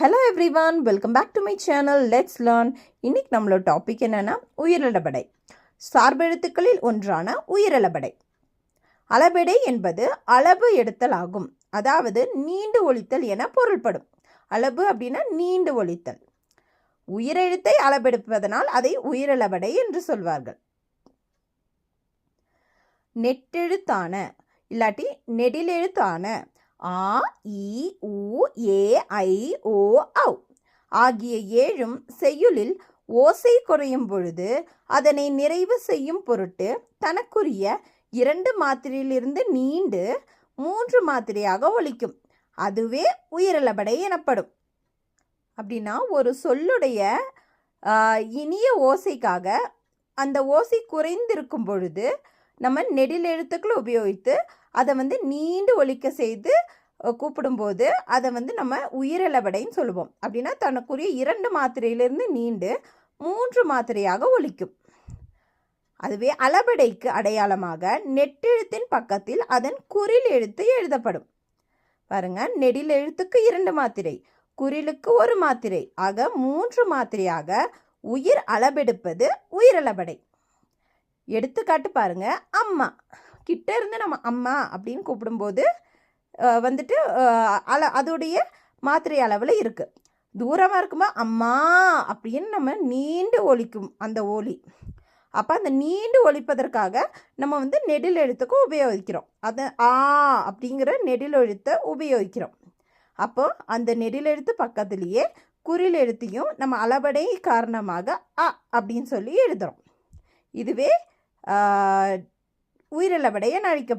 Hello everyone welcome back to my channel let's learn இன்றைக்கி நம்மளோட topic என்னென்னா உயிரிழபடை சார்பெழுத்துக்களில் ஒன்றான உயிரிழபடை அளபெடை என்பது அளவு எடுத்தல் ஆகும். அதாவது நீண்டு ஒழித்தல் என பொருள்படும். அளவு அப்படின்னா நீண்டு ஒழித்தல். உயிரெழுத்தை அளபெடுப்பதனால் அதை உயிரிழபடை என்று சொல்வார்கள். நெட்டெழுத்தான இல்லாட்டி நெடிலெழுத்தான ஆ இ உ ஐ ஓ ஔ. ஆகிய ஏழும் செய்யுளில் ஓசை குறையும் பொழுது அதனை நிறைவு செய்யும் பொருட்டு தனக்குரிய இரண்டு மாத்திரையிலிருந்து நீண்டு மூன்று மாத்திரையாக ஒழிக்கும். அதுவே உயிரிழபடை எனப்படும். அப்படின்னா ஒரு சொல்லுடைய இனிய ஓசைக்காக அந்த ஓசை குறைந்திருக்கும் பொழுது நம்ம நெடில் எழுத்துக்களை உபயோகித்து அதை வந்து நீண்டு ஒழிக்க செய்து கூப்பிடும்போது அதை வந்து நம்ம உயிரிழவடைன்னு சொல்லுவோம். அப்படின்னா தனக்குரிய இரண்டு மாத்திரையிலிருந்து நீண்டு மூன்று மாத்திரையாக ஒழிக்கும். அதுவே அளபடைக்கு அடையாளமாக நெட்டெழுத்தின் பக்கத்தில் அதன் குறில் எழுத்து எழுதப்படும். பாருங்க நெடில் எழுத்துக்கு இரண்டு மாத்திரை குறிலுக்கு ஒரு மாத்திரை ஆக மூன்று மாத்திரையாக உயிர் அளபெடுப்பது உயிரிழபடை எடுத்துக்காட்டு பாருங்க அம்மா. கிட்ட இருந்து நம்ம அம்மா அப்படின்னு கூப்பிடும்போது வந்துட்டு அள அதோடைய மாத்திரை அளவில் இருக்குது தூரமாக இருக்கும்போது அம்மா! அப்படின்னு நம்ம நீண்டு ஒழிக்கும் அந்த ஒலி. அப்போ அந்த நீண்டு ஒழிப்பதற்காக நம்ம வந்து நெடில் எழுத்துக்கு உபயோகிக்கிறோம். அதை ஆ அப்படிங்கிற நெடில் எழுத்தை உபயோகிக்கிறோம். அப்போ அந்த நெடில் எழுத்து பக்கத்துலேயே குறில் எழுத்தையும் நம்ம அளபடை காரணமாக அ அப்படின்னு சொல்லி எழுதுகிறோம் இதுவே ஆஹ், உயிரிழபடை அழைக்க